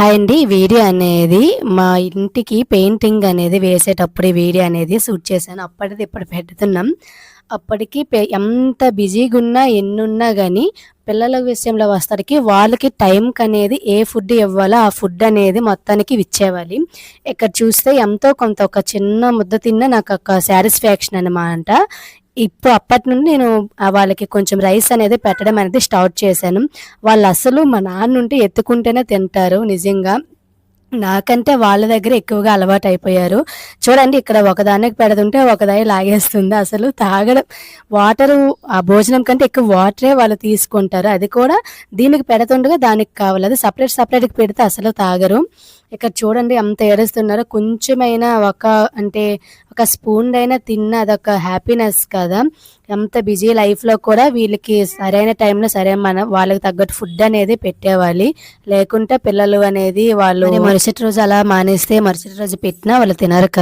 Hi అండి video అనేది మా ఇంటికి పెయింటింగ్ అనేది వేసేటప్పుడు వీడియో అనేది షూట్ చేశాను. అప్పటిది ఇప్పుడు పెడుతున్నాం. అప్పటికి పె- ఎంత బిజీగా ఉన్నా ఎన్నున్నా కానీ పిల్లల విషయంలో వస్తాడికి వాళ్ళకి టైంకి అనేది ఏ ఫుడ్ ఇవ్వాలో ఆ ఫుడ్ అనేది మొత్తానికి ఇచ్చేవాలి. ఇక్కడ చూస్తే ఎంతో కొంత ఒక చిన్న ముద్ద తిన్నా నాకు ఒక సాటిస్ఫాక్షన్ అనమాట ఇప్పుడు అప్పటి నుండి నేను వాళ్ళకి కొంచెం రైస్ అనేది పెట్టడం అనేది స్టార్ట్ చేశాను. వాళ్ళు అసలు మా నాన్న ఉంటే ఎత్తుకుంటేనే తింటారు నిజంగా. నాకంటే వాళ్ళ దగ్గర ఎక్కువగా అలవాటు అయిపోయారు. చూడండి ఇక్కడ ఒకదానికి పెడుతుంటే ఒకదాని లాగేస్తుంది అసలు. తాగడం వాటర్ ఆ భోజనం కంటే ఎక్కువ వాటరే వాళ్ళు తీసుకుంటారు. అది కూడా దీనికి పెడుతుండగా దానికి కావాలి. అది సపరేట్ సపరేట్కి పెడితే అసలు తాగరు. ఇక్కడ చూడండి అంత ఏడుస్తున్నారు. కొంచెమైనా ఒక అంటే ఒక స్పూన్ అయినా తిన్న అదొక హ్యాపీనెస్ కదా. ఎంత బిజీ లైఫ్లో కూడా వీళ్ళకి సరైన టైంలో సరైన మన వాళ్ళకి తగ్గట్టు ఫుడ్ అనేది పెట్టేవాలి. లేకుంటే పిల్లలు అనేది వాళ్ళు మరుసటి రోజు అలా మానేస్తే మరుసటి రోజు పెట్టినా వాళ్ళు తినరు కదా.